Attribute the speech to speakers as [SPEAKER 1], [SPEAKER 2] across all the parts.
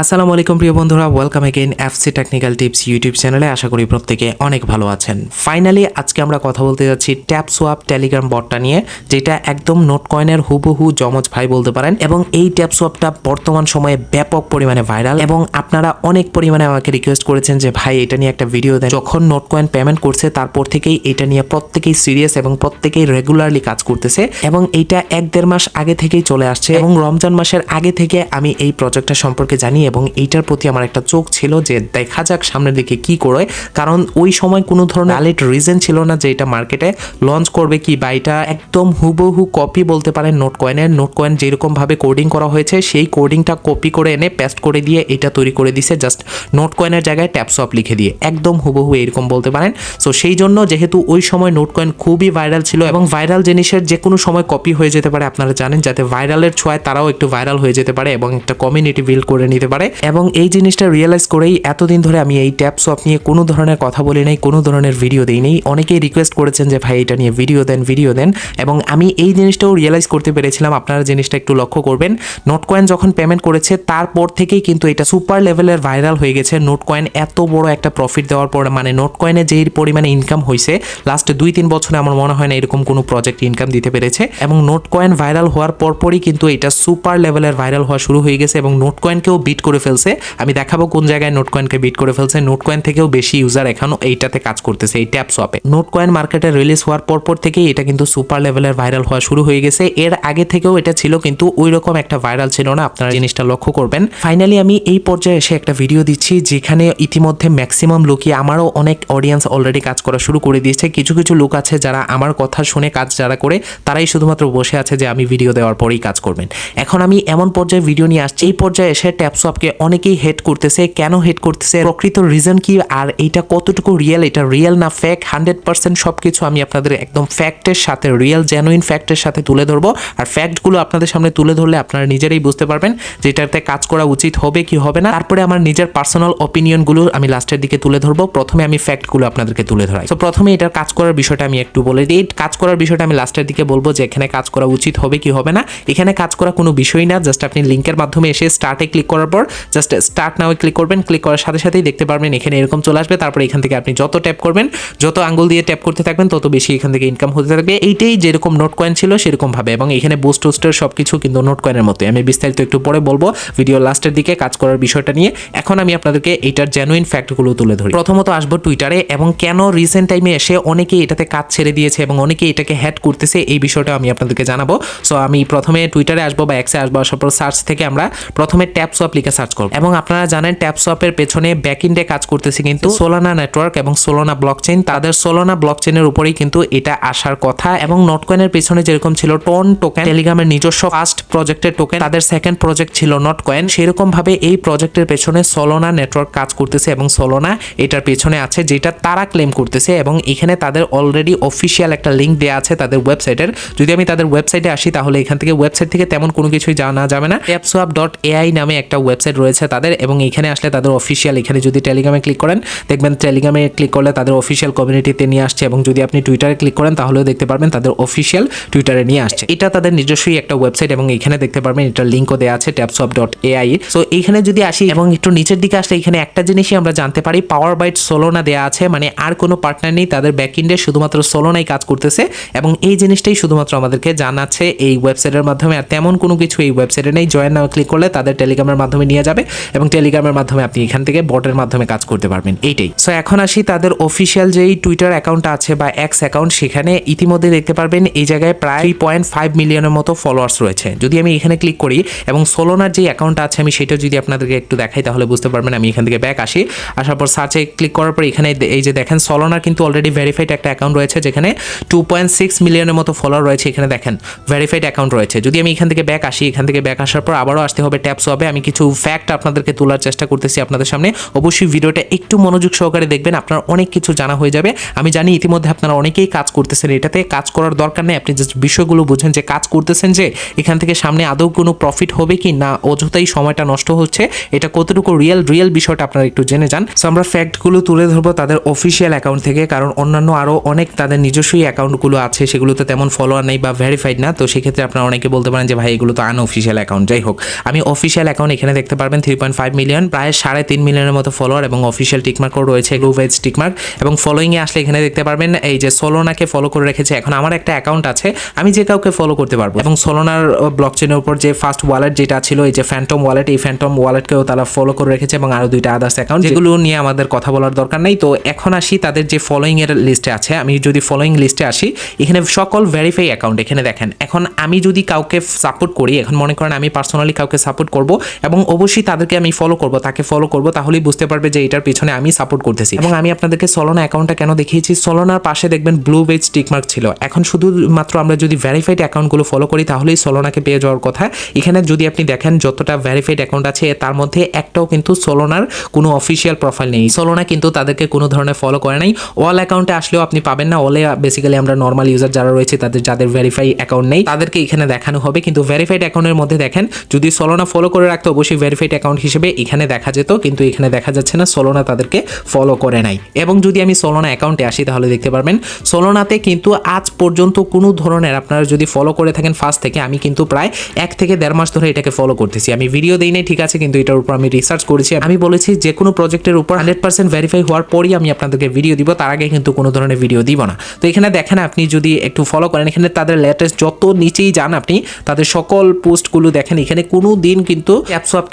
[SPEAKER 1] আসসালামু আলাইকুম প্রিয় বন্ধুরা welcome again FC technical tips YouTube চ্যানেলে আশা করি প্রত্যেকে অনেক ভালো আছেন। ফাইনালি আজকে আমরা কথা বলতে যাচ্ছি ট্যাপ সোয়াপ টেলিগ্রাম বটটা নিয়ে, যেটা একদম নোট কয়েনের হুবহু জমজ ভাই বলতে পারেন। এবং এই ট্যাপ সোয়াপটা বর্তমান সময়ে ব্যাপক পরিমাণে ভাইরাল এবং আপনারা অনেক পরিমাণে আমাকে রিকোয়েস্ট করেছেন যে, ভাই, এটা নিয়ে একটা ভিডিও দেন। যখন নোট কয়েন পেমেন্ট করছে, তারপর থেকেই এটা নিয়ে প্রত্যেকেই সিরিয়াস এবং প্রত্যেকেই রেগুলারলি কাজ করতেছে। এবং এইটা এক দেড় মাস আগে থেকেই চলে আসছে। এবং রমজান মাসের আগে থেকে আমি এই প্রজেক্টটা সম্পর্কে জানি এবং এইটার প্রতি আমার একটা চোখ ছিল যে দেখা যাক সামনের দিকে কি করে কারণ ওই সময় কোনো ধরনের ভ্যালিড রিজন ছিল না যে এটা মার্কেটে লঞ্চ করবে কি বা এটা একদম হুবহু কপি বলতে পারেন নোট কয়েনের নোট কয়েন যেরকম ভাবে কোডিং করা হয়েছে, সেই কোডিংটা কপি করে এনে পেস্ট করে দিয়ে এটা তৈরি করে দিছে। জাস্ট নোট কয়েনের জায়গায় ট্যাপসপ লিখে দিয়ে। একদম হুবহু এরকম বলতে পারেন। সো সেই জন্য যেহেতু ওই সময় নোট কয়েন খুবই ভাইরাল ছিল এবং ভাইরাল জিনিসের যে কোনো সময় কপি হয়ে যেতে পারে, আপনারা জানেন, যাতে ভাইরালের ছোঁয়ায় তারাও একটু ভাইরাল হয়ে যেতে পারে এবং একটা কমিউনিটি বিল্ড করে নিতে পারে। এবং এই জিনিসটা রিয়েলাইজ করেই এতদিন ধরে আমি এই ট্যাপ সোয়াপ নিয়ে কোনো ধরনের কথা বলি নাই, কোনো ধরনের ভিডিও দিই নেই। অনেকেই রিকোয়েস্ট করেছেন যে, ভাই, এটা নিয়ে ভিডিও দেন ভিডিও দেন। এবং আমি এই জিনিসটাও রিয়েলাইজ করতে পেরেছিলাম। আপনারা জিনিসটা একটু লক্ষ্য করবেন। নোট কয়েন যখন পেমেন্ট করেছে, তারপর থেকেই কিন্তু এটা সুপার লেভেলের ভাইরাল হয়ে গেছে। নোট কয়েন এত বড় একটা প্রফিট দেওয়ার পর মানে নোট কয়েনে যেই পরিমাণে ইনকাম হয়েছে লাস্ট দুই, তিন বছরে আমার মনে হয় না এরকম কোনো প্রজেক্ট ইনকাম দিতে পেরেছে। এবং নোট কয়েন ভাইরাল হওয়ার পরপরই কিন্তু এটা সুপার লেভেলের ভাইরাল হওয়া শুরু হয়ে গেছে এবং নোট কয়েনকেও বিট করে ফেলছে। আমি দেখাবো কোন জায়গায় নোট কয়েনকে বিট করে ফেলছে। নোট কয়েন থেকেও বেশি ইউজার এখনও এইটাতে কাজ করতেছে, এই ট্যাপ সোয়াপে নোট কয়েন মার্কেটে রিলিজ হওয়ার পরপর থেকেই এটা কিন্তু সুপার লেভেলের ভাইরাল হওয়া শুরু হয়ে গেছে। এর আগে থেকেও এটা ছিল, কিন্তু ওই রকম একটা ভাইরাল ছিল না। আপনারা জিনিসটা লক্ষ্য করবেন। ফাইনালি আমি এই পর্যায়ে এসে একটা ভিডিও দিচ্ছি, যেখানে ইতিমধ্যে ম্যাক্সিমাম লোকই আমারও অনেক অডিয়েন্স অলরেডি কাজ করা শুরু করে দিয়েছে। কিছু কিছু লোক আছে যারা আমার কথা শুনে কাজ যারা করে, তারাই শুধুমাত্র বসে আছে যে আমি ভিডিও দেওয়ার পরেই কাজ করবেন। এখন আমি এমন পর্যায়ে ভিডিও নিয়ে আসছি। এই পর্যায়ে এসে ট্যাপসপকে অনেকেই হেড করতেছে। কেন হেড করতেছে? প্রকৃত রিজন কি? আর এইটা কতটুকু রিয়েল এটা রিয়েল না ফ্যাক হান্ড্রেড পার্সেন্ট সব কিছু আমি আপনাদের একদম ফ্যাক্টের সাথে রিয়েল জেনুইন ফ্যাক্টের সাথে তুলে ধরবো। আর ফ্যাক্টগুলো আপনাদের সামনে তুলে ধরলে আপনারা নিজেরাই বুঝতে পারবেন যে এটাতে কাজ করা উচিত হবে কি হবে না। তারপরে আমার নিজের পার্সোনাল অপিনিয়নগুলো আমি লাস্টের দিকে তুলে ধরবো। প্রথমে আমি ফ্যাক্টগুলো আপনাদেরকে তুলে ধরাই। তো প্রথমে এটার কাজ করার বিষয়টা আমি একটু বলে দিই। কাজ করার বিষয়টা আমি লাস্টের দিকে বলব যে, এখানে কাজ করা উচিত হবে কি হবে না। এখানে কাজ করা কোনো বিষয় না। জাস্ট আপনি লিঙ্কের মাধ্যমে এসে স্টার্টে ক্লিক করার পর জাস্ট স্টার্ট নাও ক্লিক করবেন ক্লিক করার সাথে সাথেই দেখতে পারবেন এখানে এরকম চলে আসবে। তারপরে এখান থেকে আপনি যত ট্যাপ করবেন, যত আঙ্গুল দিয়ে ট্যাপ করতে থাকবেন, তত বেশি এখান থেকে ইনকাম হতে থাকবে। এইটাই যেরকম নোট কয়েন ছিল, সেরকম ভাবে। এবং এখানে বুস্ট টুস্টের সব কিছু কিন্তু নোট কয়েনের মতো আমি বিস্তারিত একটু পরে বলব ভিডিও লাস্টের দিকে কাজ করার বিষয়টা নিয়ে। এখন আমি আপনাদেরকে এইটার জেনুইন ফ্যাক্টগুলো তুলে ধরি। প্রথমত আসব টুইটারে এবং কেন রিসেন্ট টাইমে এসে অনেকেই এটাতে কাজ ছেড়ে দিয়েছে এবং অনেকেই এটাকে হ্যাড করতেছে, এই বিষয়টা আমি আপনাদেরকে জানাব। সো আমি প্রথমে টুইটারে আসব বা এক্সে আসব, আসার পর সার্চ থেকে আমরা প্রথমে ট্যাপ সোয়াপ লিখে সার্চ করব। এবং আপনারা জানেন ট্যাপ সোয়াপের পেছনে ব্যাক ইন্ডে কাজ করতেছে কিন্তু সোলানা নেটওয়ার্ক এবং সোলানা ব্লকচেইন তাদের সোলানা ব্লকচেইনের উপরেই কিন্তু এটা আসার কথা এবং নটকয়েনের পেছনে যেরকম ছিল টোন টোকেন টেলিগ্রামের নিজস্ব ফার্স্ট প্রজেক্টের টোকেন তাদের সেকেন্ড প্রজেক্ট ছিল নট কয়েন সেরকম ভাবে এই প্রজেক্টের পেছনে সোলোনা নেটওয়ার্ক কাজ করতেছে এবং সোলোনা এটার পেছনে আছে যেটা তারা ক্লেম করতেছে এবং এখানে তাদের অলরেডি অফিসিয়াল একটা লিঙ্ক দেওয়া আছে তাদের ওয়েবসাইটের যদি আমি তাদের ওয়েবসাইটে আসি তাহলে এখান থেকে ওয়েবসাইট থেকে তেমন কোনো কিছুই জানা যাবে না। অ্যাপসোয়াপ ডট এআই নামে একটা ওয়েবসাইট রয়েছে তাদের এবং এখানে আসলে তাদের অফিসিয়াল এখানে যদি টেলিগ্রামে ক্লিক করেন, দেখবেন টেলিগ্রামে ক্লিক করলে তাদের অফিসিয়াল কমিউনিটিতে নিয়ে আসছে এবং যদি আপনি টুইটারে ক্লিক করেন, তাহলেও দেখতে পারবেন তাদের অফিসিয়াল টুইটারে নিয়ে আসছে। এটা তাদের নিজস্বই একটা ওয়েবসাইট এবং এখানে দেখতে পারবেন এটার লিঙ্কও দেওয়া আছে ট্যাপসপ ডট এআই সো এইখানে যদি আসি এবং একটু নিচের দিকে আসলে এখানে একটা জিনিসই আমরা জানতে পারি পাওয়ার বাইট সোলোনা দেওয়া আছে মানে আর কোনো পার্টনার নেই তাদের ব্যাকইন্ডে শুধুমাত্র সোলোনাই কাজ করতেছে এবং এই জিনিসটাই শুধুমাত্র আমাদেরকে জানাচ্ছে এই ওয়েবসাইটের মাধ্যমে। আর তেমন কোনো কিছু এই ওয়েবসাইটে নেই। জয়েন নাও ক্লিক করলে তাদের টেলিগ্রামের মাধ্যমে নিয়ে যাবে এবং টেলিগ্রামের মাধ্যমে আপনি এখান থেকে বটের মাধ্যমে কাজ করতে পারবেন, এইটাই। সো এখন আসি তাদের অফিসিয়াল যেই টুইটার অ্যাকাউন্ট আছে বা এক্স অ্যাকাউন্ট সেখানে ইতিমধ্যে দেখতে পারবেন এই জায়গায় প্রায় পয়েন্ট ফাইভ মিলিয়নের মতো ফলোয়ার্স রয়েছে। যদি আমি এখানে ক্লিক করি এবং সোলোনার যে অ্যাকাউন্ট আছে, আমি সেটা যদি আপনাদেরকে একটু দেখাই, তাহলে বুঝতে পারবেন আমি এখান থেকে ব্যাক আসি। আসার পর সার্চে ক্লিক করার পর এখানে এই যে দেখেন সোলোনার কিন্তু অলরেডি ভেরিফাইড একটা অ্যাকাউন্ট রয়েছে, যেখানে টু পয়েন্ট সিক্স মিলিয়নের মতো ফলোয়ার রয়েছে এখানে দেখেন। ভেরিফাইড অ্যাকাউন্ট রয়েছে। যদি আমি এখান থেকে ব্যাক আসি, এখান থেকে ব্যাক আসার পর আবারও আসতে হবে ট্যাপস হবে, আমি কিছু ফ্যাক্ট আপনাদেরকে তোলার চেষ্টা করতেছি আপনাদের সামনে। অবশ্যই ভিডিওটা একটু মনোযোগ সহকারে দেখবেন, আপনার অনেক কিছু জানা হয়ে যাবে। আমি জানি ইতিমধ্যে আপনারা অনেকেই কাজ করতেছেন, এটাতে কাজ করার দরকার নেই। আপনি জাস্ট বিষয়গুলো বুঝেন যে কাজ করতেছেন যে এখান থেকে সামনে আদৌ কোনো প্রফিট হবে কি না, অযথাই সময়টা নষ্ট হচ্ছে। এটা কতটুকু রিয়েল রিয়েল বিষয়টা আপনারা একটু জেনে যান। সো আমরা ফ্যাক্টগুলো তুলে ধরবো তাদের অফিসিয়াল অ্যাকাউন্ট থেকে, কারণ অন্যান্য আরও অনেক তাদের নিজস্বই অ্যাকাউন্টগুলো আছে, সেগুলোতে তেমন ফলোয়ার নেই বা ভেরিফাইড না। তো সেক্ষেত্রে আপনারা অনেকে বলতে পারেন যে, ভাই, এগুলো তো আনঅফিসিয়াল অ্যাকাউন্ট যাই হোক, আমি অফিসিয়াল অ্যাকাউন্ট এখানে দেখতে পারবেন থ্রি পয়েন্ট ফাইভ মিলিয়ন প্রায় সাড়ে তিন মিলিয়নের মতো ফলোয়ার এবং অফিসিয়াল টিকমার্কও রয়েছে গ্লুভেজ টিকমার্ক এবং ফলোয়িংয়ে আসলে এখানে দেখতে পারবেন এই যে সোলোনাকে ফলো করে রেখেছে এখন আমার একটা অ্যাকাউন্ট আছে আমি যে কাউকে ফলো করতে পারব। এবং সোলোনার ব্লক চেনের উপর যে ফার্স্ট ওয়ালেট যেটা ছিল এই যে ফ্যান্টম ওয়ালেট এই ফ্যান্টম ওয়ালেটকেও তারা ফলো করে রেখেছে এবং আরও দুইটা আদার্স অ্যাকাউন্ট যেগুলো নিয়ে আমাদের কথা বলার দরকার নেই। তো এখন আসি তাদের যে ফলোয়িং এর লিস্টে আছে আমি যদি ফলোয়িং লিস্টে আসি এখানে সকল ভেরিফাই অ্যাকাউন্ট এখানে দেখেন এখন আমি যদি কাউকে সাপোর্ট করি এখন মনে করেন আমি পার্সোনালি কাউকে সাপোর্ট করব এবং অবশ্যই তাদেরকে আমি ফলো করব, তাকে ফলো করব, তাহলেই বুঝতে পারবে যে এটার পিছনে আমি সাপোর্ট করতেছি। এবং আমি আপনাদেরকে সলোনা অ্যাকাউন্টটা কেন দেখিয়েছি? সলোনার পাশে দেখবেন ব্লু বেজ টিকমার্ক ছিল। এখন শুধুমাত্র আমরা যদি ভেরিফাইড অ্যাকাউন্টগুলো ফলো করি, তাহলেই সলোনাকে পেয়ে যাওয়ার কথা। এখানে যদি আপনি দেখেন যতটা ভেরিফাইড অ্যাকাউন্ট আছে, তার মধ্যে একটাও কিন্তু সলোনার কোনো অফিসিয়াল প্রোফাইল নেই। সলোনা কিন্তু তাদেরকে কোনো ধরনের ফলো করে নাই। অল অ্যাকাউন্টে আসলেও আপনি পাবেন না। অলে বেসিক্যালি আমরা নর্মাল ইউজার যারা রয়েছে, তাদের, যাদের ভেরিফাই অ্যাকাউন্ট নেই, তাদেরকে এখানে দেখানো হবে। কিন্তু ভেরিফাইড অ্যাকাউন্টের মধ্যে দেখেন, যদি সলোনা ফলো করে রাখতে, অবশ্যই ভেরিফাইড অ্যাকাউন্ট হিসেবে এখানে দেখা যেত, কিন্তু এখানে দেখা যাচ্ছে না সোলোনা তাদেরকে ফলো করে নাই। এবং যদি আমি সোলোনা অ্যাকাউন্টে আসি, তাহলে দেখতে পারবেন সোলোনাতে কিন্তু আজ পর্যন্ত কোনো ধরনের আপনারা যদি ফলো করে থাকেন ফার্স্ট থেকে আমি কিন্তু প্রায় এক থেকে দেড় মাস ধরে এটাকে ফলো করতেছি। আমি ভিডিও দিই নাই, ঠিক আছে, কিন্তু এটার উপর আমি রিসার্চ করেছি। আমি বলেছি যে কোনো প্রজেক্টের উপর হান্ড্রেড পার্সেন্ট ভেরিফাই হওয়ার পরই আমি আপনাদেরকে ভিডিও দিব, তার আগে কিন্তু কোনো ধরনের ভিডিও দিব না। তো এখানে দেখেন আপনি যদি একটু ফলো করেন, এখানে তাদের লেটেস্ট যত নিচেই যান আপনি, তাদের সকল পোস্টগুলো দেখেন, এখানে কোনো দিন কিন্তু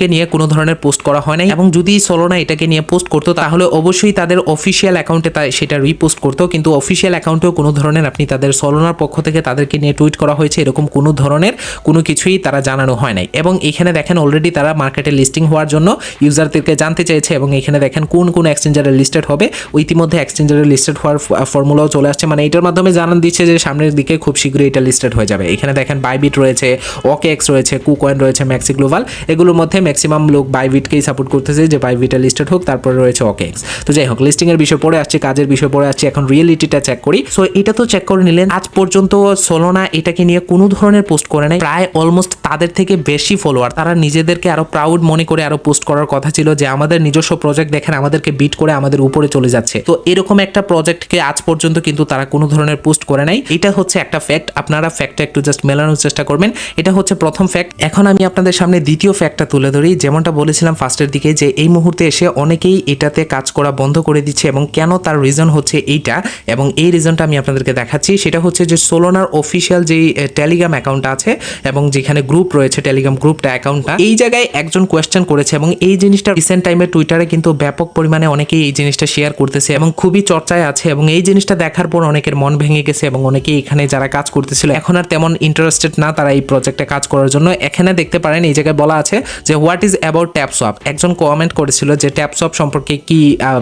[SPEAKER 1] অ্যাপসওয়াপকে নিয়ে কোনো ধরনের পোস্ট করা হয় নাই এবং যদি সোলোনা এটাকে নিয়ে পোস্ট করতো, তাহলে অবশ্যই তাদের অফিসিয়াল অ্যাকাউন্টে সেটা রিপোস্ট করতো। কিন্তু অফিসিয়াল অ্যাকাউন্টেও কোনো ধরনের আপনি তাদের সোলোনার পক্ষ থেকে তাদেরকে নিয়ে টুইট করা হয়েছে, এরকম কোনো ধরনের কোনো কিছুই তারা জানানো হয় নাই। এবং এখানে দেখেন অলরেডি তারা মার্কেটে লিস্টিং হওয়ার জন্য ইউজারদেরকে জানতে চেয়েছে এবং এখানে দেখেন কোন কোন এক্সচেঞ্জারে লিস্টেড হবে। ইতিমধ্যে এক্সচেঞ্জারে লিস্টেড হওয়ার ফর্মুলাও চলে আসছে। মানে এটার মাধ্যমে জানান দিচ্ছে যে সামনের দিকে খুব শীঘ্রই এটা লিস্টেড হয়ে যাবে। এখানে দেখেন বাইবিট রয়েছে ওকে এক্স রয়েছে কুকয়েন রয়েছে ম্যাক্সি গ্লোবাল এগুলোর মধ্যে ম্যাক্সিমাম লোক বাইবিটকেই সাপোর্ট করতেছে যে বাইবিটা লিস্টেড হোক, তারপরে রয়েছে ওকে তো যাই হোক লিস্টিং এর বিষয় পড়ে আসছে, কাজের বিষয় পড়ে আসছে, এখন রিয়েলিটিটা চেক করি। সো এটা তো চেক করে নিলেন, আজ পর্যন্ত সোলোনা এটাকে নিয়ে কোনো ধরনের পোস্ট করে নাই, প্রায় অলমোস্ট তাদের থেকে বেশি ফলোয়ার তারা নিজেদেরকে আরও প্রাউড মনে করে আরও পোস্ট করার কথা ছিল যে আমাদের নিজস্ব প্রজেক্ট দেখেন, আমাদেরকে বিট করে আমাদের উপরে চলে যাচ্ছে। তো এরকম একটা প্রজেক্টকে আজ পর্যন্ত কিন্তু তারা কোনো ধরনের পোস্ট করে নাই। এটা হচ্ছে একটা ফ্যাক্ট আপনারা ফ্যাক্টটা একটু জাস্ট মেলানোর চেষ্টা করবেন। এটা হচ্ছে প্রথম ফ্যাক্ট এখন আমি আপনাদের সামনে দ্বিতীয় ফ্যাক্টটা তুলে ধরি। যেমনটা বলেছিলাম ফার্স্টের দিকে যে এই মুহূর্তে এসে অনেকেই এটাতে কাজ করা বন্ধ করে দিচ্ছে এবং কেন তার রিজন হচ্ছে এইটা এবং এই রিজনটা আমি আপনাদেরকে দেখাচ্ছি। সেটা হচ্ছে যে সোলোনার অফিসিয়াল যেই টেলিগ্রাম অ্যাকাউন্ট আছে এবং যেখানে গ্রুপ রয়েছে টেলিগ্রাম গ্রুপটা অ্যাকাউন্টটা এই জায়গায় একজন কোয়েশ্চেন করেছে এবং এই জিনিসটা রিসেন্ট টাইমে টুইটারে কিন্তু ব্যাপক পরিমাণে অনেকেই এই জিনিসটা শেয়ার করতেছে এবং খুবই চর্চায় আছে এবং এই জিনিসটা দেখার পর অনেকের মন ভেঙে গেছে এবং অনেকেই এখানে যারা কাজ করতেছিল, এখন আর তেমন ইন্টারেস্টেড না তারা এই প্রজেক্টে কাজ করার জন্য। এখানে দেখতে পারেন, এই জায়গায় বলা আছে যে হোয়াট ইজ অ্যাবাউট ট্যাপসপ একজন কমেন্ট করেছিল যে ট্যাপসপ সম্পর্কে কি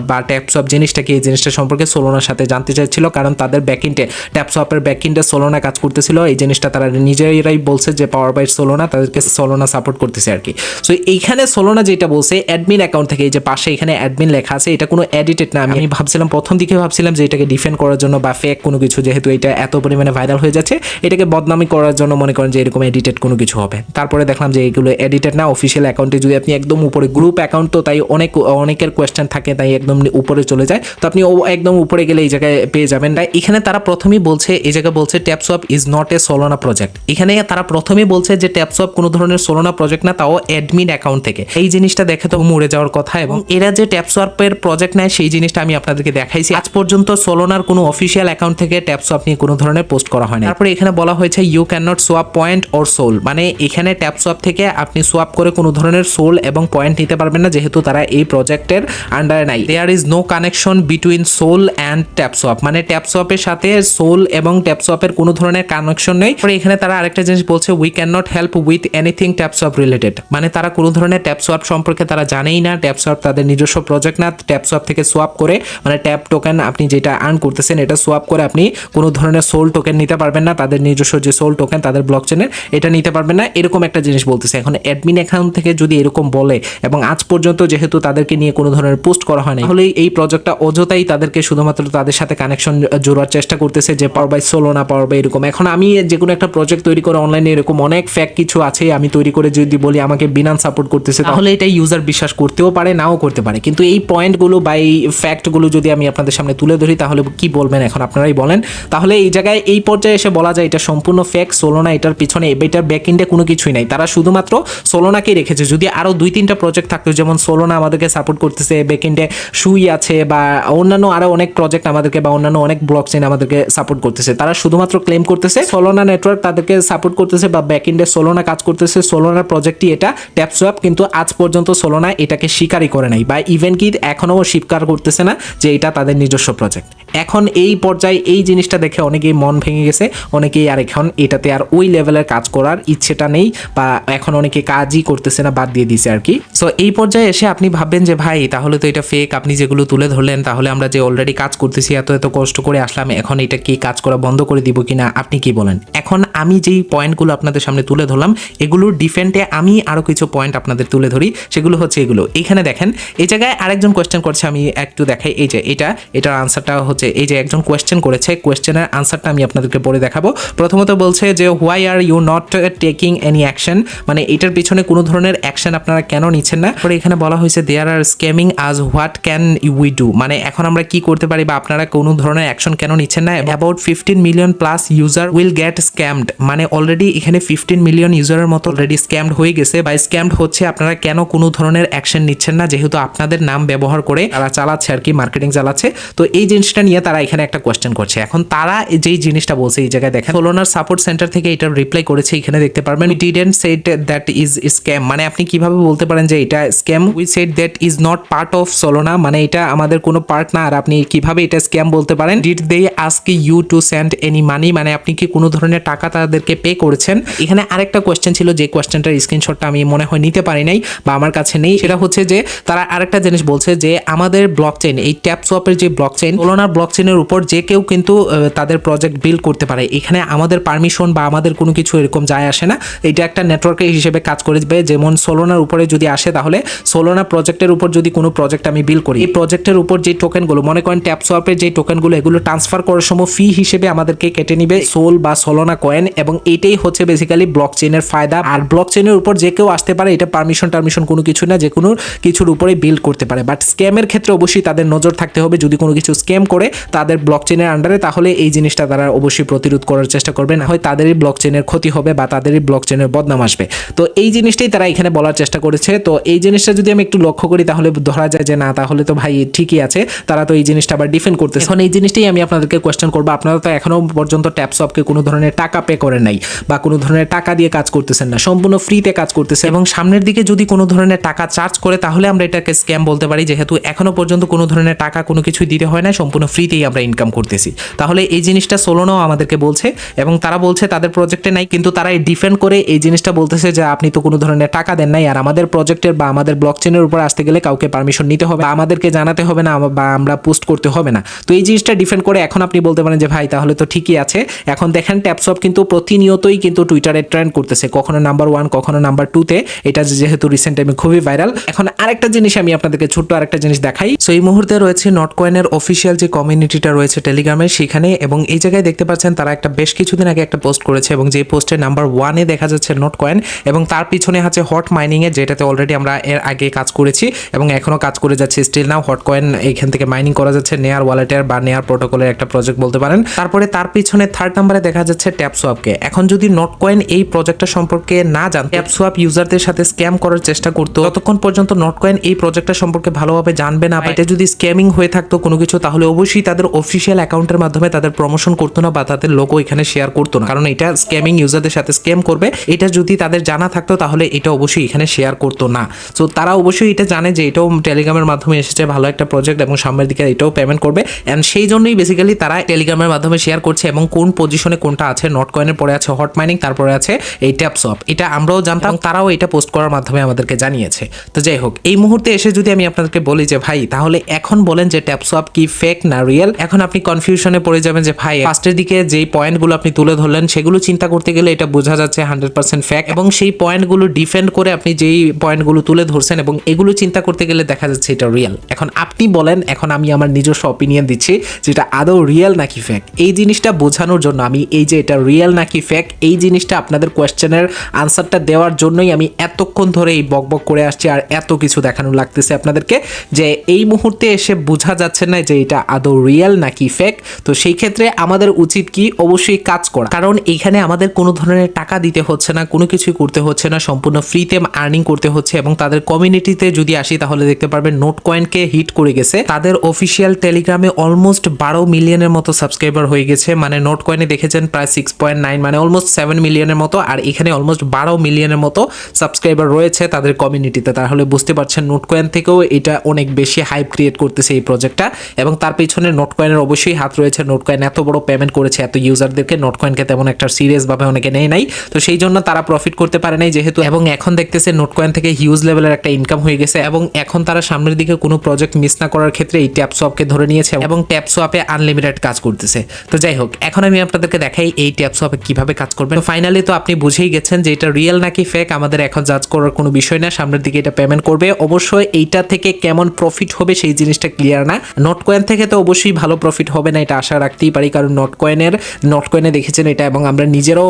[SPEAKER 1] বা ট্যাপসপ জিনিসটা কি? এই জিনিসটা সম্পর্কে সোলোনার সাথে জানতে চাইছিল কারণ তাদের ব্যাকিন্ডে ট্যাপসপের ব্যাকিন্ডে সোলোনা কাজ করতেছিল। এই জিনিসটা তারা নিজেরাই বলছে যে পাওয়ার বাই সোলোনা তাদেরকে সোলোনা সাপোর্ট করতেছে আর কি। সো এইখানে সোলোনা যেটা বলছে অ্যাডমিন অ্যাকাউন্ট থেকে এই যে পাশে এখানে অ্যাডমিন লেখা আছে এটা কোনো এডিটেড না। আমি ভাবছিলাম প্রথম দিকে ভাবছিলাম যে এটাকে ডিফেন্ড করার জন্য বা ফেক কোনো কিছু যেহেতু এটা এত পরিমাণে ভাইরাল হয়ে যাচ্ছে এটাকে বদনামি করার জন্য মনে করেন যে এরকম এডিটেড কোনো কিছু হবে। তারপরে দেখলাম যে এগুলো এডিটেড না অফিসিয়াল অ্যাকাউন্টে যদি আপনি একদম উপরে গ্রুপ অ্যাকাউন্ট তো তাই অনেক, অনেকের কোয়েশ্চেন থাকে, তাই একদম উপরে চলে যায়। তো আপনি একদম উপরে গেলে এই জায়গায় পেয়ে যাবেন। তাই এখানে তারা প্রথমেই বলছে, এই জায়গায় বলছে TapSwap is not a Solana project এখানে তারা প্রথমেই বলছে যে ট্যাপসপ কোনো ধরনের সোলোনা প্রজেক্ট না, তাও অ্যাডমিন অ্যাকাউন্ট থেকে। এই জিনিসটা দেখে তো মরে যাওয়ার কথা এবং এরা যে ট্যাপসপের প্রজেক্ট নেয়, সেই জিনিসটা আমি আপনাদেরকে দেখাইছি। আজ পর্যন্ত সোলোনার কোনো অফিসিয়াল অ্যাকাউন্ট থেকে ট্যাপসপ নিয়ে কোনো ধরনের পোস্ট করা হয় না তারপরে এখানে বলা হয়েছে you can not swap point or SOL মানে এখানে ট্যাপসপ থেকে আপনি সোয়াপ করে কোনো ধরনের সোল এবং পয়েন্ট নিতে পারবেন না, যেহেতু তারা এই প্রজেক্টের আন্ডারে নাই। There is no connection between SOL and TapSwap মানে ট্যাপসপের সাথে সোল এবং ট্যাপসপের কোনো ধরনের কানেকশন নেই। এখানে তারা আরেকটা জিনিস বলছে we can not help with anything TapSwap related মানে তারা কোনো ধরনের ট্যাপসপ সম্পর্কে তারা জানেই না। ট্যাপসপ তাদের নিজস্ব প্রজেক্ট না ট্যাপসপ থেকে সোয়াপ করে মানে ট্যাপ টোকেন আপনি যেটা আর্ন করতেছেন, এটা সোয়াপ করে আপনি কোনো ধরনের সোল টোকেন নিতে পারবেন না। তাদের নিজস্ব যে সোল টোকেন তাদের ব্লক চেনের এটা নিতে পারবেন না। এরকম একটা জিনিস বলতেছে। এখন অ্যাডমিন অ্যাকাউন্ট থেকে যদি এরকম বলে এবং আজ পর্যন্ত যেহেতু তাদেরকে নিয়ে কোনো ধরনের পোস্ট করা হয় না তাহলে এই প্রজেক্টটা অযথাই তাদেরকে শুধুমাত্র তাদের সাথে কানেকশন জোড়ার চেষ্টা করতেছে যে পাওয়ার বাই সোলো না পাওয়ার বাই এরকম। এখন আমি যে কোনো একটা প্রজেক্ট তৈরি করে অনলাইনে এরকম অনেক ফ্যাক কিছু আছে আমি তৈরি করে যদি বলি আমাকে বিনান সাপোর্ট করতেছে তাহলে এটা ইউজার বিশ্বাস করতেও পারে নাও করতে পারে। কিন্তু এই পয়েন্টগুলো বা এই ফ্যাক্টগুলো যদি আমি আপনাদের সামনে তুলে ধরি তাহলে কি বলবেন এখন আপনারাই বলেন? তাহলে এই জায়গায় এই পর্যায়ে এসে বলা যায় এটা সম্পূর্ণ ফেক সোলোনা এটার পিছনে এটার ব্যাক ইন্ডে কোনো কিছুই নাই। তারা শুধুমাত্র সোলোনাকেই রেখেছে যে যদি আরও দুই, তিনটা প্রজেক্ট থাকতো, যেমন সোলোনা আমাদেরকে সাপোর্ট করতেছে ব্যাকএন্ডে সুই আছে, বা অন্যান্য আরও অনেক প্রজেক্ট আমাদেরকে, বা অন্যান্য অনেক ব্লক চেন আমাদেরকে সাপোর্ট করতেছে। তারা শুধুমাত্র ক্লেম করতেছে সোলোনা নেটওয়ার্ক তাদেরকে সাপোর্ট করতেছে, বা ব্যাকএন্ডে সোলোনা কাজ করতেছে। সোলোনার প্রজেক্টই এটা ট্যাপসোয়াপ কিন্তু আজ পর্যন্ত সোলোনা এটাকে স্বীকারই করে নাই, বা ইভেন কি এখনও স্বীকার করতেছে না যে এটা তাদের নিজস্ব প্রজেক্ট এখন এই পর্যায়ে এই জিনিসটা দেখে অনেকেই মন ভেঙে গেছে, অনেকেই আর এখন এটাতে আর ওই লেভেলের কাজ করার ইচ্ছেটা নেই, বা এখন অনেকে কাজই করতেছে না। বাদ দিয়ে দিছে আর কি। সো এই পর্যায়ে এসে আপনি ভাববেন যে, ভাই, তাহলে তো এটা ফেক আপনি যেগুলো তুলে ধরলেন, তাহলে আমরা যে অলরেডি কাজ করতেছি, এত এত কষ্ট করে আসলাম, এখন এটা কি কাজ করা বন্ধ করে দিব কিনা, আপনি কি বলেন? এখন আমি যেই পয়েন্টগুলো আপনাদের সামনে তুলে ধরলাম, এগুলোর ডিফেন্টে আমি আরও কিছু পয়েন্ট আপনাদের তুলে ধরি, সেগুলো হচ্ছে এগুলো। এখানে দেখেন, এই জায়গায় আরেকজন কোয়েশ্চেন করছে, আমি একটু দেখাই, এই যে এটা, এটার আনসারটা হচ্ছে, এই যে একজন কোয়েশ্চেন করেছে কোয়েশ্চেনের আনসারটা আমি আপনাদেরকে পড়ে দেখাবো। প্রথমত বলছে যে why are you not taking any action মানে এটার পিছনে কোনো ধরনের অ্যাকশন আপনারা কেন নিচ্ছেন না? পরে এখানে বলা হয়েছে there are scamming us what can we do মানে এখন আমরা কি করতে পারি বা আপনারা কোনো ধরনের অ্যাকশন কেন নিচ্ছেন না? About fifteen million plus user will get scammed মানে অলরেডি এখানে ফিফটিন মিলিয়ন ইউজারের মতো অলরেডি স্ক্যামড হয়ে গেছে। বা স্ক্যামড হচ্ছে, আপনারা কেন কোনো ধরনের অ্যাকশন নিচ্ছেন না? যেহেতু আপনাদের নাম ব্যবহার করে তারা চালাচ্ছে আর কি মার্কেটিং চালাচ্ছে। তো এই জিনিসটা নিয়ে তারা এখানে একটা কোয়েশ্চেন করছে। এখন তারা যেই জিনিসটা বলছে, এই জায়গায় দেখেন সোলোনার সাপোর্ট সেন্টার থেকে এটা রিপ্লাই করেছে। এখানে দেখতে পারবেন didn't said that is scam মানে আপনি কীভাবে বলতে পারেন যে এটা scam we said that is not part of Solana মানে এটা আমাদের কোনো পার্ট না। আর আপনি কীভাবে এটা স্ক্যাম বলতে পারেন? Did they ask you to send any money মানে আপনি কি কোনো ধরনের টাকা তাদেরকে পে করেছেন? এখানে আরেকটা কোয়েশ্চেন ছিল, যে কোয়েশ্চেনটার স্ক্রিনশটটা আমি মনে হয় নিতে পারি নাই বা আমার কাছে নেই। সেটা হচ্ছে যে তারা আরেকটা জিনিস বলছে যে আমাদের ব্লক চেইন এই ট্যাপ সোয়াপের যে ব্লক চেইন সোলোনার ব্লক চেইনের উপর যে কেউ কিন্তু তাদের প্রজেক্ট বিল্ড করতে পারে। এখানে আমাদের পারমিশন বা আমাদের কোনো কিছু এরকম যায় আসে না। এটা একটা নেটওয়ার্কের হিসেবে কাজ করবে যেমন সোলোনার উপরে যদি আসে তাহলে সোলোনা প্রজেক্টের উপর যদি কোনো প্রজেক্ট আমি বিল করি এই প্রজেক্টের উপর যে টোকেনগুলো মনে করেন ট্যাপ সোয়াপের যে টোকেনগুলো এগুলো ট্রান্সফার করার সময় ফি হিসেবে আমাদেরকে কেটে নিবে সোল বা সোলোনা কয়েন এবং এটাই হচ্ছে বেসিক্যালি ব্লক চেইনের ফায়দা। আর ব্লক চেনের উপর যে কেউ আসতে পারে এটা পারমিশন টারমিশন কোনো কিছু না যে কোনো কিছুর উপরে বিল্ড করতে পারে। বাট স্ক্যামের ক্ষেত্রে অবশ্যই তাদের নজর থাকতে হবে যদি কোনো কিছু স্ক্যাম করে তাদের ব্লক চেনের আন্ডারে তাহলে এই জিনিসটা তারা অবশ্যই প্রতিরোধ করার চেষ্টা করবে। না হয় তাদেরই ব্লক চেনের ক্ষতি হবে বা তাদেরই ব্লক চেনের বদনাম আসবে। তো এই জিনিসটাই তারা এখানে বলার চেষ্টা করেছে। তো এই জিনিসটা যদি আমি একটু লক্ষ্য করি, তাহলে ধরা যায় যে না, তাহলে তো ভাই ঠিকই আছে। তারা তো এই জিনিসটা আবার ডিফেন্ড করতেছে। এখন এই জিনিসটাই আমি আপনাদেরকে কোয়েশ্চেন করব। আপনারা তো এখনও পর্যন্ত ট্যাপসপকে কোনো ধরনের টাকা পে করে নাই বা কোনো ধরনের টাকা দিয়ে কাজ করতেছেন না। সম্পূর্ণ ফ্রিতে কাজ করতেছে। এবং সামনের দিকে যদি কোনো ধরনের টাকা চার্জ করে, তাহলে আমরা এটাকে স্ক্যাম বলতে পারি। যেহেতু এখনও পর্যন্ত কোনো ধরনের টাকা কোনো কিছুই দিতে হয় না সম্পূর্ণ ফ্রিতেই আমরা ইনকাম করতেছি। তাহলে এই জিনিসটা সোলোনাও আমাদেরকে বলছে এবং তারা বলছে তাদের প্রজেক্টে নাই, কিন্তু তারা ডিফেন্ড করে এই জিনিসটা বলতেছে যে, আপনি তো কোনো ধরনের টাকা দেন নাই, আর আমাদের প্রজেক্টের বা আমাদের ব্লক চেনের উপর আসতে গেলে কাউকে পারমিশন নিতে হবে আমাদেরকে জানাতে হবে না, বা আমরা পোস্ট করতে হবে না। তো এই জিনিসটা ডিফেন্ড করে এখন আপনি বলতে পারেন যে, ভাই, তাহলে তো ঠিকই আছে। এখন দেখেন ট্যাপসপ কিন্তু প্রতিনিয়তই কিন্তু টুইটারে ট্রেন্ড করতেছে, কখনো নাম্বার ওয়ান কখনো নাম্বার টুতে এটা যেহেতু রিসেন্ট টাইমে খুবই ভাইরাল এখন আরেকটা জিনিস আমি আপনাদেরকে ছোট্ট আরেকটা জিনিস দেখাই। সো এই মুহূর্তে রয়েছে নট কয়েনের অফিসিয়াল যে কমিউনিটিটা রয়েছে টেলিগ্রামে সেখানে এবং এই জায়গায় দেখতে পাচ্ছেন তারা একটা বেশ কিছুদিন আগে একটা পোস্ট করেছে এবং যে পোস্টে নাম্বার ওয়ানে দেখা যাচ্ছে নোট কয়েন এবং তার পিছনে আছে হট মাইনিং এর যেটাতে অলরেডি আমরা এর আগে কাজ করেছি এবং এখনও কাজ করে যাচ্ছে। স্টিল নাও হট কয়েন এখান থেকে মাইনিং করা যাচ্ছে নেয়ার ওয়ালেটের বা নেয়ার প্রোটোকলের একটা প্রজেক্ট বলতে পারেন। তারপরে তার পিছনে থার্ড নাম্বারে দেখা যাচ্ছে ট্যাপ সোয়াপকে এখন যদি নোট কয়েন এই প্রজেক্টটা সম্পর্কে না জান ট্যাপ সোয়াপ ইউজারদের সাথে স্ক্যাম করার চেষ্টা করতো, ততক্ষণ পর্যন্ত নোট কয়েন এই প্রজেক্টটা সম্পর্কে ভালোভাবে জানবে না। বা এটা যদি স্ক্যামিং হয়ে থাকতো কোনো কিছু, তাহলে অবশ্যই তাদের অফিসিয়াল অ্যাকাউন্টের মাধ্যমে তাদের প্রমোশন করতো না বা তাদের লোগো এখানে শেয়ার করতো না। কারণ এটা স্ক্যামিং ইউজারদের সাথে স্ক্যাম করবে। এটা যদি তাদের জানা থাকতো, তাহলে এটা অবশ্যই এখানে শেয়ার করতো না। তো তারা অবশ্যই এটা জানে যে এটাও টেলিগ্রামের মাধ্যমে এসেছে ভালো একটা প্রজেক্ট এবং সামনের দিকে এটাও পেমেন্ট করবে। অ্যান্ড সেই জন্যই বেসিক্যালি তারা টেলিগ্রামের মাধ্যমে শেয়ার করছে এবং কোন পজিশনে কোনটা আছে নট কয়েনের পরে আছে হট মাইনিং তারপরে আছে এই ট্যাপসপ এটা আমরাও জানতাম তারাও এটা পোস্ট করার মাধ্যমে আমাদেরকে জানিয়েছে। তো যাই হোক এই মুহূর্তে এসে যদি আমি আপনাদেরকে বলি যে ভাই তাহলে এখন বলেন যে ট্যাপসপ কি ফেক না রিয়েল এখন আপনি কনফিউশনে পড়ে যাবেন যে ভাই ফার্স্টের দিকে যেই পয়েন্টগুলো আপনি তুলে ধরলেন সেগুলো চিন্তা করতে গেলে এটা বোঝা যাচ্ছে হান্ড্রেড পার্সেন্ট ফ্যাক এবং সেই পয়েন্টগুলো ডিফেন্ড করে আপনি যেই পয়েন্টগুলো তুলে ধরছেন এবং এগুলো চিন্তা করতে গেলে দেখা যাচ্ছে এটা রিয়েল এখন আপনি বলেন, এখন আমি আমার নিজস্ব অপিনিয়ন দিচ্ছি যেটা আদৌ রিয়েল নাকি ফ্যাক এই জিনিসটা বোঝানোর জন্য আমি এই যে এটা রিয়েল নাকি ফ্যাক এই জিনিসটা আপনাদের কোয়েশ্চেনের আনসারটা দেওয়ার জন্যই আমি এতক্ষণ ধরে এই বকবক করে আসছি আর এত কিছু দেখানো লাগতেছে আপনাদেরকে যে এই মুহূর্তে এসে বোঝা যাচ্ছে না যে এটা আদৌ রিয়েল নাকি ফেক তো সেই ক্ষেত্রে আমাদের উচিত কি? অবশ্যই কাজ করা। কারণ এখানে আমাদের কোনো ধরনের টাকা দিতে হচ্ছে না, কোনো কিছুই করতে হচ্ছে না, সম্পূর্ণ ফ্রিতে ফ্রিতে আর্নিং করতে হচ্ছে এবং তাদের কমিউনিটিতে যদি আসি তাহলে দেখতে পারবেন নোট কয়েনকে হিট করে গেছে। তাদের অফিসিয়াল টেলিগ্রামে অলমোস্ট বারো মিলিয়নের মতো সাবস্ক্রাইবার হয়ে গেছে। মানে নোট কয়েনে দেখেছেন প্রায় সিক্স পয়েন্ট নাইন মানে অলমোস্ট সেভেন মিলিয়নের মতো। আর এখানে অলমোস্ট বারো মিলিয়নের মতো সাবস্ক্রাইবার রয়েছে তাদের কমিউনিটিতে তাহলে বুঝতে পারছেন নোট কয়েন থেকেও এটা অনেক বেশি হাইপ ক্রিয়েট করতেছে এই প্রজেক্টটা এবং তার পিছনে নোট কয়েনের অবশ্যই হাত রয়েছে। নোট কয়েন এত বড় পেমেন্ট করেছে, এত ইউজারদেরকে নোট কয়েনকে তেমন একটা সিরিয়াস ভাবে অনেকে নেয় নাই। তো সেই জন্য তারা প্রফিট করতে পারে নাই যেহেতু। এবং এখন দেখতেছে নোট কয়েন থেকে হিউজ লেভেলের একটা ইনকাম হয়ে গেছে এবং এখন তারা সামনের দিকে কোনো প্রজেক্ট মিস না করার ক্ষেত্রে এই ট্যাপ সোয়াপকে ধরে নিয়েছে এবং ট্যাপ সোয়াপে আনলিমিটেড কাজ করতেছে। তো যাই হোক, এখন আমি আপনাদেরকে দেখাই এই ট্যাপ সোয়াপে কীভাবে কাজ করবেন। ফাইনালি তো আপনি বুঝেই গেছেন যে এটা রিয়েল নাকি ফেক আমাদের এখন জাজ করার কোনো বিষয় না, সামনের দিকে এটা পেমেন্ট করবে। অবশ্যই এইটা থেকে কেমন প্রফিট হবে সেই জিনিসটা ক্লিয়ার না। নোট কয়েন থেকে তো অবশ্যই ভালো প্রফিট হবে না, এটা আশা রাখতেই পারি, কারণ নোট কয়েনের নোট কয়েনে দেখেছেন এটা এবং আমরা নিজেরাও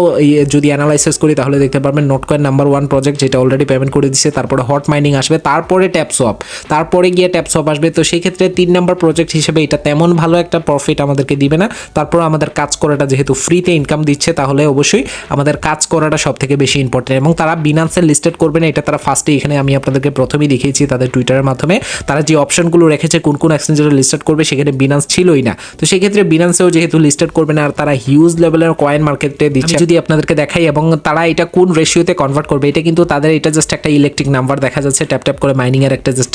[SPEAKER 1] যদি অ্যানালাইসিস করি তাহলে দেখতে পারবেন Notcoin number one project যেটা অলরেডি পেমেন্ট করে দিচ্ছে তারপরে হট মাইনিং আসবে, তারপরে ট্যাপ সোয়াপ তারপরে গিয়ে ট্যাপ সোয়াপ আসবে। তো সেই ক্ষেত্রে তিন নাম্বার প্রজেক্ট হিসেবে এটা তেমন ভালো একটা প্রফিট আমাদেরকে দিবে না। তারপর আমাদের কাজ করাটা যেহেতু ফ্রিতে ইনকাম দিচ্ছে, তাহলে অবশ্যই আমাদের কাজ করাটা সব থেকে বেশি ইম্পর্টেন্ট এবং তারা বিনান্সের লিস্টেড করবে না, এটা তারা ফার্স্টে এখানে আমি আপনাদেরকে প্রথমেই দেখিয়েছি তাদের টুইটারের মাধ্যমে। তারা যে অপশনগুলো রেখেছে, কোন কোন এক্সচেঞ্জের লিস্টেড করবে, সেখানে বিনান্স ছিলই না। তো সেক্ষেত্রে বিনান্সেও যেহেতু লিস্টেড করবে না, আর তারা হিউজ লেভেলের কয়েন মার্কেটে দিচ্ছে। যদি আপনাদেরকে দেখাই, এবং তারা এটা কোন রেশিওতে কনভার্ট করবে, এটা কিন্তু তাদের এটা জাস্ট একটা ইলেকট্রিক নাম্বার দেখা যাচ্ছে ট্যাপ ট্যাপ করে মাইনিং এর একটা জাস্ট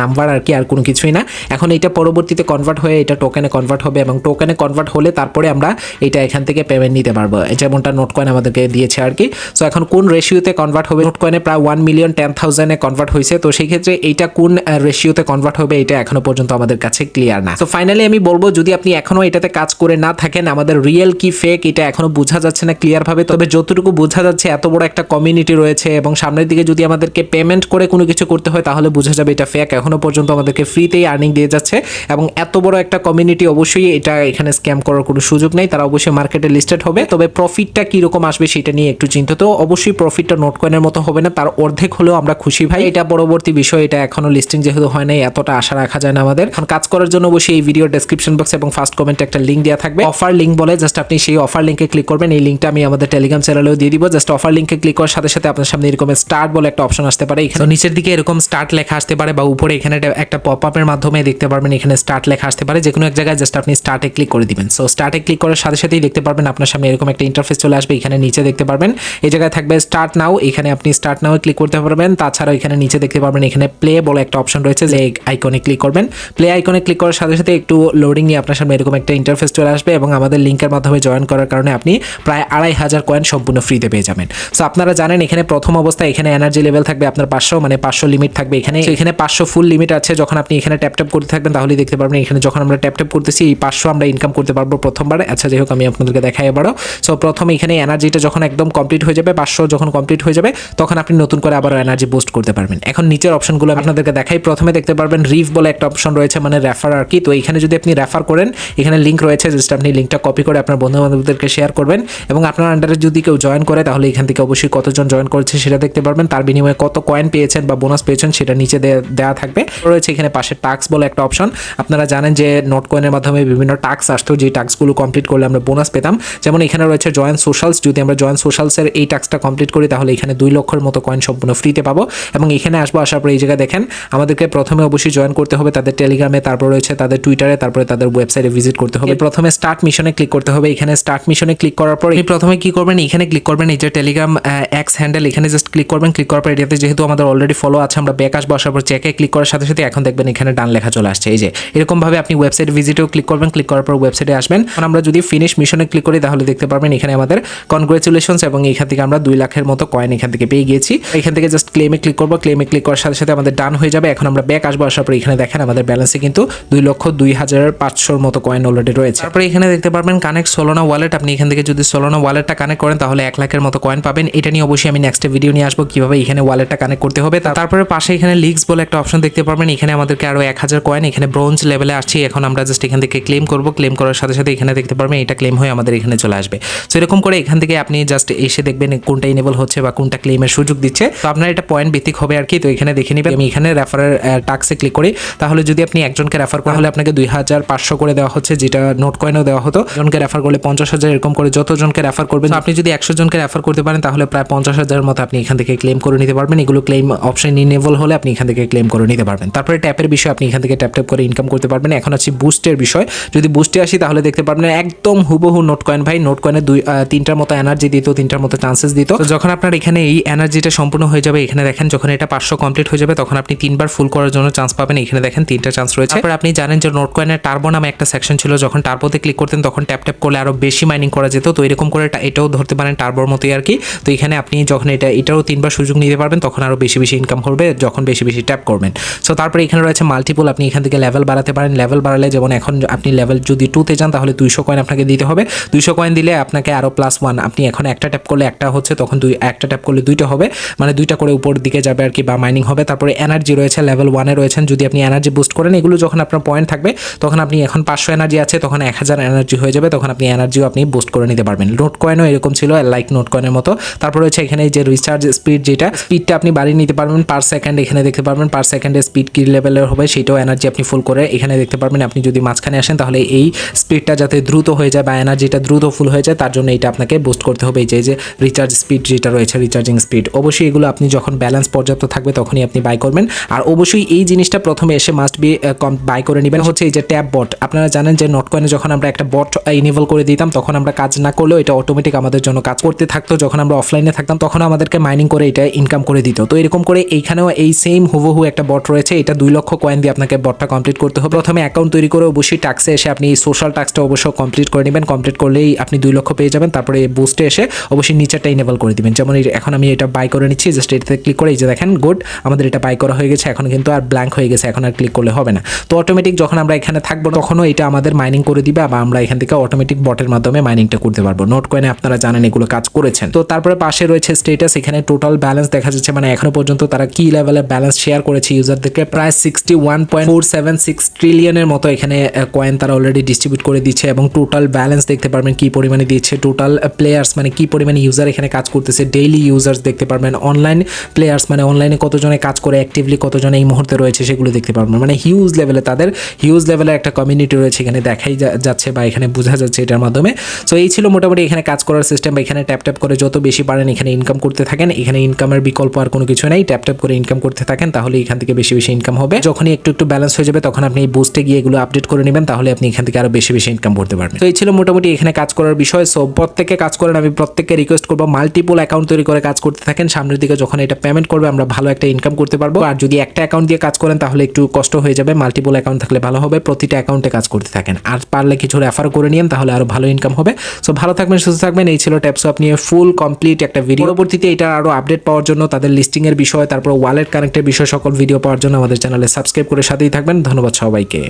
[SPEAKER 1] নাম্বার আর কি, আর কোনো কিছুই না। এখন এটা পরবর্তীতে কনভার্ট হয়ে এটা টোকেনে কনভার্ট হবে এবং টোকেনে কনভার্ট হলে তারপরে আমরা এটা এখান থেকে পেমেন্ট নিতে পারব। যেমনটা নোট কয়েন আমাদেরকে দিয়েছে আর কি। সো এখন কোন রেশিওতে কনভার্ট হবে? নোট কয়েনে প্রায় ওয়ান মিলিয়ন টেন থাউজেন্ডে কনভার্ট হয়েছে। তো সেই ক্ষেত্রে এইটা কোন রেশিওতে কনভার্ট হবে এটা এখনও পর্যন্ত আমাদের কাছে ক্লিয়ার না। তো ফাইনালি আমি বলব, যদি আপনি এখনও এটাতে কাজ করে না থাকেন, আমাদের রিয়েল কি ফেক এটা এখনও বোঝা যাচ্ছে না ক্লিয়ার ভাবে। তবে যতটুকু বোঝা যাচ্ছে, এত বড় একটা কমিউনিটি রয়েছে এবং সামনের দিকে যদি আমাদেরকে পেমেন্ট করে কোনো কিছু করতে হয়, তাহলে বোঝা যাবে এটা ফেক এখনও পর্যন্ত আমাদেরকে ফ্রিতেই আর্নিং দিয়ে যাচ্ছে এবং এত বড় একটা কমিউনিটি অবশ্যই এটা এখানে স্ক্যাম করার কোনো সুযোগ নেই। তারা অবশ্যই মার্কেটে লিস্টেড হবে। তবে প্রফিটটা কীরকম আসবে সেটা নিয়ে একটু চিন্তিত। অবশ্যই প্রফিটটা নোট কয়েনের মতো হবে না, তার অর্ধেক হলেও আমরা খুশি ভাই। এটা পরবর্তী বিষয়, এটা এখনও লিস্টিং যেহেতু হয় নাই, এতটা আশা রাখা যায় না আমাদের। এখন কাজ করার জন্য অবশ্যই এই ভিডিও ডেসক্রিপশন বক্স এবং ফার্স্ট কমেন্টে একটা লিঙ্ক দেওয়া থাকবে। অফার লিঙ্ক বলে জাস্ট আপনি সেই অফার লিঙ্কে ক্লিক করবেন। এই লিঙ্কটা আমি আমাদের টেলিগ্রাম চ্যানেলেও দিয়ে দিব। জাস্ট অফার লিঙ্কে ক্লিক করার সাথে সাথে আপনার সামনে এরকম স্টার্ট বলে একটা অপশন আসতে পারে। এখানে নিচের দিকে এরকম স্টার্ট লেখা আসতে পারে বা উপরে এখানে একটা- পপ আপের মাধ্যমে দেখতে পারবেন এখানে স্টার্ট লেখা আসতে পারে। যে কোনো এক জায়গায় জাস্ট আপনি স্টার্টে ক্লিক করে দিবেন। সো স্টার্টে ক্লিক করার সাথে সাথেই দেখতে পারবেন আপনার সামনে এরকম একটা ইন্টারফেস চলে আসবে। এখানে নিচে দেখতে পারবেন, এই জায়গায় থাকবে স্টার্ট নাও এখানে আপনি স্টার্ট নাও ক্লিক করতে পারবেন। তাছাড়া এখানে নিচে দেখতে পারবেন এখানে প্লে বলে একটা অপশন রয়েছে। যে আইকনে ক্লিক করবেন। প্লে আইকনে ক্লিক করার সাথে সাথে একটু লোডিং নিয়ে আপনার সামনে এরকম একটা ইন্টারফেস চলে আসবে এবং আমাদের লিঙ্কের মাধ্যমে জয়েন করার কারণে আপনি প্রায় আড়াই হাজার কয়েন সম্পূর্ণ ফ্রিতে পেয়ে যাবেন। সো আপনারা জানেন এখানে প্রথম অবস্থায় এখানে এনার্জি লেভেল থাকবে আপনার পাঁচশো মানে পাঁচশো লিমিট থাকবে এখানে। এখানে পাঁচশো ফুল লিমিট আছে যখন আপনি এখানে ট্যাপ ট্যাপ করতে থাকবেন তাহলে দেখতে পারবেন এখানে যখন আমরা ট্যাপ ট্যাপ করতেছি, এই পাঁচশো আমরা ইনকাম করতে পারব প্রথমবার। আচ্ছা যাই হোক, আমি আপনাদেরকে দেখাই এবারও সো প্রথম এখানে এনার্জিটা যখন একদম কমপ্লিট হয়ে যাবে, পাঁচশো যখন কমপ্লিট হয়ে যাবে, তখন আপনি নতুন করে আবার এনার্জি বুস্ট করতে পারবেন। এখন নিচের অপশনগুলো আপনাদেরকে দেখাই। প্রথমে দেখতে পারবেন রিফ বলে একটা অপশন রয়েছে মানে রেফার আর কি। তো, এখানে যদি আপনি রেফার করেন, এখানে লিঙ্ক রয়েছে জাস্ট আপনি লিঙ্কটা কপি করে আপনার বন্ধু বান্ধবদেরকে শেয়ার করবেন। এবং আপনার আন্ডারে যদি কেউ জয়েন করে, তাহলে এখান থেকে অবশ্যই কতজন জয়েন করেছে সেটা দেখতে পারবেন। তার বিনিময়ে কত কয়েন পেয়েছেন বা বোনাস পেয়েছেন সেটা নিচে দেওয়া থাকবে। রয়েছে এখানে পাশে টাক্স বলে একটা অপশন আপনারা জানেন যে নোট কয়েনের মাধ্যমে বিভিন্ন টাক্স আসতো যে টাক্সগুলো কমপ্লিট করলে আমরা বোনাস পেতাম। যেমন এখানে রয়েছে জয়েন্ট সোশ্যালস যদি আমরা জয়েন্ট সোশ্যালসের এই টাক্সটা কমপ্লিট করি তাহলে এখানে দুই লক্ষের মতো কয়েন সম্পূর্ণ ফ্রিতে পাবো। এবং এখানে আসব আসার পর এই জায়গায় দেখেন আমাদেরকে প্রথমে অবশ্যই জয়েন করতে হবে তাদের টেলিগ্রামে তারপর রয়েছে তাদের টুইটারে তারপরে তাদের ওয়েবসাইটে ভিজিট করতে হবে। প্রথমে স্টার্ট মিশনে ক্লিক করতে হবে। এখানে স্টার্ট মিশনে ক্লিক করার পর প্রথমে কি করবেন? এখানে ক্লিক করবেন এই যে টেলিগ্রাম এক্স হ্যান্ডেল এখানে জাস্ট ক্লিক করবেন ক্লিক করার পর এটাতে যেহেতু আমাদের অলরেডি ফলো আছে, আমরা ব্যাক আসব, আসার পর চেকে ক্লিক করার সাথে সাথে এখন দেখবেন এখানে ডান লেখা চলে আসছে। এই যে এরকম ভাবে আপনি ওয়েবসাইট ভিজিটেও ক্লিক করবেন ক্লিক করার পর ওয়েবসাইটে আসবেন। আমরা যদি ফিনিশ মিশনে ক্লিক করি, তাহলে দেখতে পারবেন এখানে আমাদের কনগ্রেচুলেশনস এবং এখান থেকে আমরা দুই লাখের মতো কয়েন এখান থেকে পেয়ে গিয়েছি। এখান থেকে জাস্ট ক্লেমে ক্লিক করব ক্লেমে ক্লিক করার সাথে সাথে আমাদের ডান হয়ে যাবে। এখন আমরা ব্যাক আসব, আসার পর এখানে দেখেন আমাদের ব্যালেন্সে কিন্তু দুই লক্ষ দুই হাজার পাঁচশোর মতো কয়েন অলরেডি রয়েছে। তারপরে এখানে দেখতে পারবেন কানেক্ট সোলোনা ওয়ালেট আপনি এখান থেকে যদি সোলোনা ওয়ালেটটা কানেক্ট করেন, তাহলে এক লাখের মতো কয়েন পাবেন। এটা নিয়ে অবশ্যই আমি নেক্সট ভিডিও নিয়ে আসব। কীভাবে এখানে ওয়ালেটটা কানেক্ট করতে হবে। তারপরে পাশে এখানে লিক্স বলে একটা অপশন দেখতে পারবেন। এখানে আমাদেরকে আরও এক হাজার কয়েন এখানে ব্রোঞ্জ লেভেলে আসছি। এখন আমরা জাস্ট এখান থেকে ক্লেম করব। ক্লেম করার সাথে সাথে এখানে দেখতে পারবেন, এটা ক্লেম হয়ে আমাদের এখানে চলে আসবে। সো এরকম করে এখান থেকে আপনি জাস্ট এসে দেখবেন কোনটা ইনেবল হচ্ছে বা কোনটা ক্লেমের সুযোগ দিচ্ছে। তো আপনার এটা পয়েন্ট ভিত্তিক হবে আর কি। তো এখানে দেখে নেবেন। আমি এখানে রেফারের টাক্সে ক্লিক করি। তাহলে যদি আপনি একজনকে রেফার করা হলে আপনাকে দুই হাজার পাঁচশো করে দেওয়া হচ্ছে, যেটা নোট কয়েনও দেওয়া হতো। জনকে রেফার করলে পঞ্চাশ হাজার, এরকম করে যতজনকে রেফার করবেন, আপনি যদি একশো জনকে রেফার করতে পারেন, তাহলে প্রায় পঞ্চাশ হাজারের মতো আপনি এখান থেকে থেকে ক্লেম করে নিতে পারবেন। এগুলো ক্লেম অপশন ইনেবল হলে আপনি এখান থেকে ক্লেম করে নিতে পারবেন। তারপরে ট্যাপের বিষয় আপনি এখান থেকে ট্যাপ ট্যাপ করে ইনকাম করতে পারবেন। এখন আছে বুস্টের বিষয়। যদি বুস্টে আসি তাহলে দেখতে পারবেন একদম হুবহু নোট কয়েন ভাই। নোট কয়েনের দুই তিনটার মতো এনার্জি দিত, তিনটার মতো চান্সেস দিত। যখন আপনার এখানে এই এনার্জিটা সম্পূর্ণ হয়ে যাবে, এখানে দেখেন যখন এটা পাঁচশো কমপ্লিট হয়ে যাবে, তখন আপনি তিনবার ফুল করার জন্য চান্স পাবেন। এখানে দেখেন তিনটা চান্স রয়েছে। তারপর আপনি জানেন যে নোট কয়েনের টার্বো নামে একটা সেকশন ছিল। যখন টার্বোতে ক্লিক করতেন, তখন ট্যাপ ট্যাপ করলে আরও বেশি মাইনিং করা যেত। তো এরকম করে এটা- এটাও ধরতে পারেন টার্বোর মতোই আর কি। তো এখানে আপনি যখন এটা এটারও তিনবার সুযোগ নিতে পারবেন, তখন আরও বেশি বেশি ইনকাম করবে, যখন বেশি বেশি ট্যাপ করবেন। সো তারপরে এখানে রয়েছে মাল্টিপল আপনি এখান থেকে লেভেল বাড়াতে পারেন। লেভেল বাড়ালে যেমন এখন আপনি লেভেল যদি টুতে যান তাহলে দুইশো কয়েন আপনাকে দিতে হবে। দুইশো কয়েন দিলে আপনাকে আরও প্লাস ওয়ান আপনি এখন একটা ট্যাপ করলে একটা হচ্ছে, তখন দুই, একটা ট্যাপ করলে দুইটা হবে। মানে দুইটা করে উপর দিকে যাবে আর কি, বা মাইনিং হবে। তারপরে এনার্জি রয়েছে লেভেল ওয়ানে রয়েছেন, যদি আপনি এনার্জি বুস্ট করেন, এগুলো যখন আপনার পয়েন্ট থাকবে, তখন আপনি এখন পাঁচশো এনার্জি আছে, তখন এক হাজার এনার্জি হয়ে যাবে, তখন আপনি এনার্জিও আপনি বুস্ট করে নিতে পারবেন। নোট কয়েনও এরকম ছিল লাইক নোট কয়েনের মতো। তারপর রয়েছে এখানে যে রিচার্জ স্পিড যেটা স্পিডটা আপনি বাড়িয়ে নিতে পারবেন পার সেকেন্ড এখানে দেখতে পারবেন। পার সেকেন্ডে স্পিড কি লেভেলের হবে সেটাও এনার্জি আপনি ফুল করে এখানে দেখতে পারবেন। আপনি যদি মাঝখানে আসেন তাহলে এই স্পিডটা যাতে দ্রুত হয়ে যায় বা এনার্জিটা দ্রুত ফুল হয়ে যায়, তার জন্য এটা আপনাকে বুস্ট করতে হবে। এই যে রিচার্জ স্পিড যেটা রয়েছে রিচার্জিং স্পিড অবশ্যই এগুলো আপনি যখন ব্যালেন্স পর্যাপ্ত থাকবে তখনই আপনি বাই করবেন। আর অবশ্যই এই জিনিসটা প্রথমে এসে মাস্ট বি কম বাই করে নেবেন। হচ্ছে এই যে ট্যাব বট আপনারা জানেন যে নোট কয়েনে যখন আমরা একটা বট ইনেবল করে দিতাম, তখন আমরা কাজ না করলেও এটা অটোমেটিক আমাদের জন্য কাজ করতে থাকতো। যখন আমরা অফলাইনে থাকতাম, তখন আমাদেরকে মাইনিং করে এটা ইনকাম করে দিত। তো এরকম করে এইখানেও এই সেম হুবহু একটা বট রয়েছে। এটা দুই লক্ষ কয়েন দিয়ে আপনাকে বটটা কমপ্লিট করতে হবে। প্রথমে অ্যাকাউন্ট তৈরি করে অবশ্যই টাক্সে এসে আপনি সোশ্যাল টাক্সটা অবশ্য কমপ্লিট করে নেবেন। কমপ্লিট করলেই আপনি দুই লক্ষ পেয়ে যাবেন। তারপরে বুস্টে এসে অবশ্যই নিচেরটা ইনেবল করে দিবেন। যেমন এখন আমি এটা বাই করে নিচ্ছি। জাস্ট এটাতে ক্লিক করে এই যে দেখেন গুড আমাদের এটা বাই করা হয়ে গেছে। এখন কিন্তু আর ব্ল্যাঙ্ক হয়ে গেছে। এখন আর ক্লিক করলে হবে না। তো অটোমেটিক যখন আমরা এখানে থাকব, তখনও এটা আমাদের মাইনিং করে দিবে বা আমরা এখান থেকে অটোমেটিক বটের মাধ্যমে মাইনিংটা করতে পারব। নোট কয়েনে আপনারা জানেন এগুলো কাজ করেছেন। তো তারপরে পাশে রয়েছে স্টেটাস এখানে টোটাল ব্যালেন্স দেখা যাচ্ছে মানে এখনও পর্যন্ত তারা কি লেভেলে ব্যালেন্স শেয়ার করেছে ইউজারদেরকে প্রায় sixty one point four seven six ট্রিলিয়নের মতো এখানে কয়েন তারা অলরেডি ডিস্ট্রিবিউট করে দিচ্ছে এবং টোটাল ব্যালেন্স দেখতে পারবেন কি পরিমাণে দিচ্ছে। টোটাল প্লেয়ার্স মানে কি পরিমাণে ইউজার এখানে কাজ করতেছে? ডেইলি ইউজার্স দেখতে পারবেন। অনলাইন প্লেয়ার্স মানে অনলাইনে কতজনে কাজ করে অ্যাক্টিভলি কতজন এই মুহূর্তে রয়েছে সেগুলো দেখতে পারবেন। মানে হিউজ লেভেলে তাদের হিউজ লেভেলে একটা কমিউনিটি রয়েছে, এখানে দেখাই যাচ্ছে বা এখানে বোঝা যাচ্ছে এটার মাধ্যমে। সো এই ছিল মোটামুটি এখানে কাজ করার সিস্টেম বা এখানে ট্যাপ ট্যাপ করে যত বেশি পারেন এখানে ইনকাম করতে থাকেন। এখানে ইনকামের বিকল্প আর কোনো কিছু নেই। ট্যাপ ট্যাপ করে ইনকাম করতে থাকেন তাহলে এখান থেকে বেশি বেশি ইনকাম হবে। যখনই একটু একটু ব্যালেন্স হয়ে যাবে, তখন আপনি এই বুস্টে গিয়ে এগুলো আপডেট করে নেবেন, তাহলে আপনি এখান থেকে আরও বেশি বেশি ইনকাম করতে পারবেন। তো এই ছিল মোটামুটি এখানে কাজ করার বিষয়। সো প্রত্যেকে কাজ করেন, আমি প্রত্যেককে রিকোয়েস্ট করব মাল্টিপল অ্যাকাউন্ট তৈরি করে কাজ করতে থাকেন। সামনের দিকে যখন এটা পেমেন্ট করবে, আমরা ভালো একটা ইনকাম করতে পারব। আর যদি একটা অ্যাকাউন্ট দিয়ে কাজ করেন, তাহলে একটু কষ্ট হয়ে যাবে। মাল্টিপল অ্যাকাউন্ট থাকলে ভালো হবে। প্রতিটা অ্যাকাউন্টে কাজ করতে থাকেন। আর পারলে কিছু রেফার করে নিন তাহলে আরও ভালো ইনকাম হবে। সো ভালো থাকবেন, সুস্থ থাকবেন। এই ছিল ট্যাপসপ নিয়ে ফুল কমপ্লিট একটা ভিডিও পরবর্তীতে এটা আরও আপডেট পাওয়ার জন্য তাদের লিস্টিংয়ের বিষয়, তারপর ওয়ালেট কানেক্টের বিষয় সকল ভিডিও পাওয়ার জন্য আমাদের চ্যানেলে সাবস্ক্রাইব করে সাথেই থাকবেন। ধন্যবাদ সবাইকে।